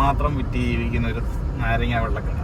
മാത്രം വിറ്റ് ജീവിക്കുന്ന ഒരു നാരങ്ങ വെള്ളക്കട.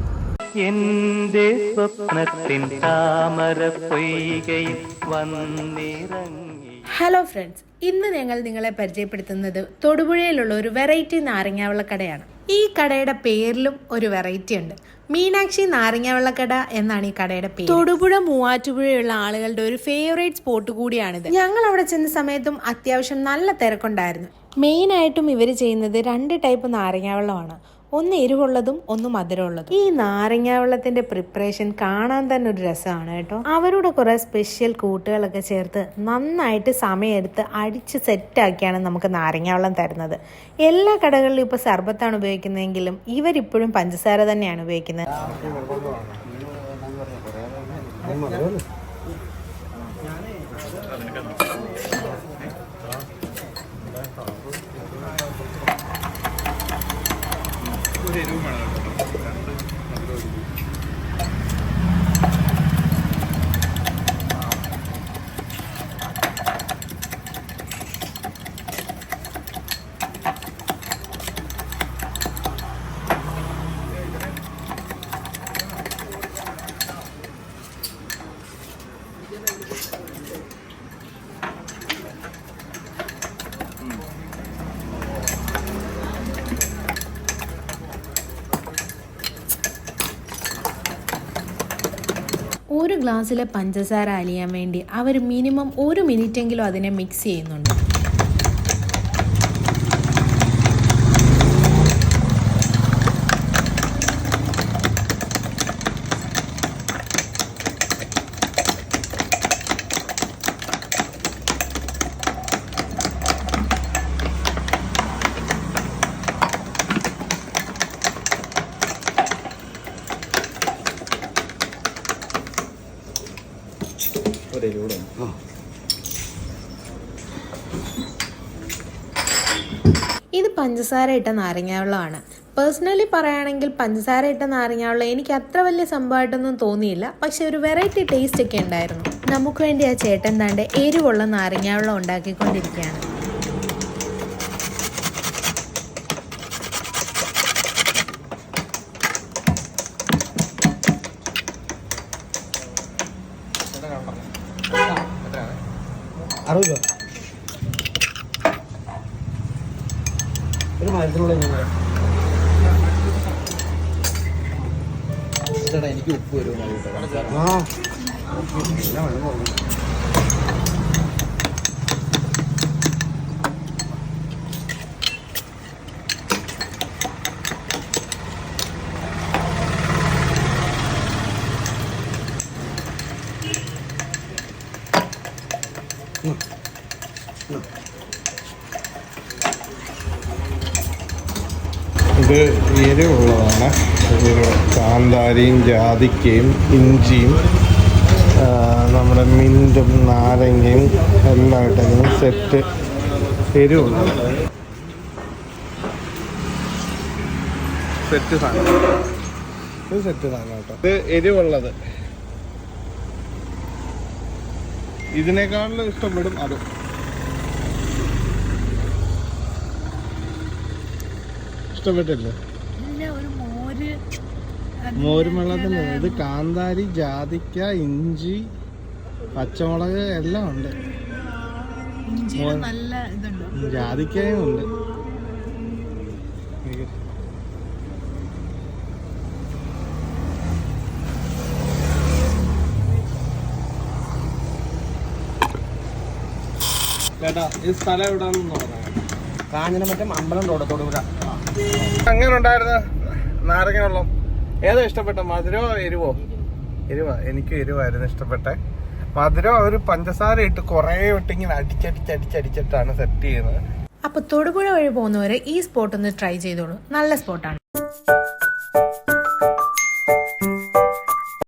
എന്റെ സ്വപ്നത്തിൻ താമര പൊയ്കയിൽ വന്നിറങ്ങി. ഹലോ ഫ്രണ്ട്സ് ഇന്ന് ഞങ്ങൾ നിങ്ങളെ പരിചയപ്പെടുത്തുന്നത് തൊടുപുഴയിലുള്ള ഒരു വെറൈറ്റി നാരങ്ങാവെള്ളക്കടയാണ് ഈ കടയുടെ പേരിലും ഒരു വെറൈറ്റി ഉണ്ട്. മീനാക്ഷി നാരങ്ങാവെള്ളക്കട എന്നാണ് ഈ കടയുടെ പേര്. തൊടുപുഴ മൂവാറ്റുപുഴയുള്ള ആളുകളുടെ ഒരു ഫേവറേറ്റ് സ്പോട്ട് കൂടിയാണിത്. ഞങ്ങൾ അവിടെ ചെന്ന സമയത്തും അത്യാവശ്യം നല്ല തിരക്കുണ്ടായിരുന്നു. മെയിനായിട്ടും ഇവർ ചെയ്യുന്നത് രണ്ട് ടൈപ്പ് നാരങ്ങാവെള്ളമാണ്. ഒന്ന് എരിവുള്ളതും ഒന്ന് മധുരമുള്ളതും. ഈ നാരങ്ങ വെള്ളത്തിന്റെ പ്രിപ്പറേഷൻ കാണാൻ തന്നെ ഒരു രസമാണ് കേട്ടോ. അവരുടെ കുറെ സ്പെഷ്യൽ കൂട്ടുകളൊക്കെ ചേർത്ത് നന്നായിട്ട് സമയമെടുത്ത് അടിച്ച് സെറ്റാക്കിയാണ് നമുക്ക് നാരങ്ങ വെള്ളം തരുന്നത്. എല്ലാ കടകളിലും ഇപ്പോൾ സർബത്താണ് ഉപയോഗിക്കുന്നതെങ്കിലും ഇവരിപ്പോഴും പഞ്ചസാര തന്നെയാണ് ഉപയോഗിക്കുന്നത്. ഒരു ഗ്ലാസ്സിലെ പഞ്ചസാര അലിയാൻ വേണ്ടി അവർ മിനിമം ഒരു മിനിറ്റെങ്കിലും അതിനെ മിക്സ് ചെയ്യുന്നുണ്ട്. ഇത് പഞ്ചസാര ഇട്ട നാരങ്ങാവെള്ളമാണ്. പേഴ്സണലി പറയുകയാണെങ്കിൽ പഞ്ചസാര ഇട്ട നാരങ്ങാവെള്ളം എനിക്ക് അത്ര വലിയ സംഭവമായിട്ടൊന്നും തോന്നിയില്ല. പക്ഷെ ഒരു വെറൈറ്റി ടേസ്റ്റ് ഒക്കെ ഉണ്ടായിരുന്നു. നമുക്ക് വേണ്ടി ആ ചേട്ടൻ താണ്ട് എരിവുള്ള നാരങ്ങാവെള്ളം ഉണ്ടാക്കിക്കൊണ്ടിരിക്കുകയാണ്. അറുപത് രൂപ. ഒരു മരത്തിനുള്ള ചേട്ടാ എനിക്ക് ഉപ്പ് വരുമോ ആ. ഇത് എരിവുള്ളതാണ്. എരിവ് കാന്താരിയും ജാതിക്കയും ഇഞ്ചിയും നമ്മുടെ മിന്റും നാരങ്ങയും എല്ലാം ഇട്ടതിന് സെറ്റ് എരിവുള്ളത് സെറ്റ് സാധനം. ഇത് സെറ്റ് സാധനം കേട്ടോ. ഇത് എരിവുള്ളത്. ഇതിനേക്കാളും ഇഷ്ടപ്പെടും അത്. ഇഷ്ടപ്പെട്ടില്ലേ? മോരും വെള്ളത്തിന് ഇത് കാന്താരി ജാതിക്ക ഇഞ്ചി പച്ചമുളക് എല്ലാം ഉണ്ട്. ജാതിക്കയും ഉണ്ട്. ചേട്ടാ ഈ സ്ഥലം എവിടാന്ന് പറയാം കാഞ്ഞനമറ്റം അമ്പലം റോഡ് തൊടുപുഴ അങ്ങനെ ഉണ്ടായിരുന്ന? നാരങ്ങ വെള്ളം. ഏതാ ഇഷ്ടപ്പെട്ട? മധുരോ എരിവോ? എരിവാ. എനിക്ക് എരിവായിരുന്നു ഇഷ്ടപ്പെട്ട. മധുരം ഒരു പഞ്ചസാര ഇട്ട് കുറേ ഇട്ടിങ്ങനെ അടിച്ചടിച്ചടിച്ചടിച്ചിട്ടാണ് സെറ്റ് ചെയ്യുന്നത്. അപ്പോൾ തൊടുപുഴ വഴി പോകുന്നവരെ ഈ സ്പോട്ട് ഒന്ന് ട്രൈ ചെയ്തോളൂ. നല്ല സ്പോട്ടാണ്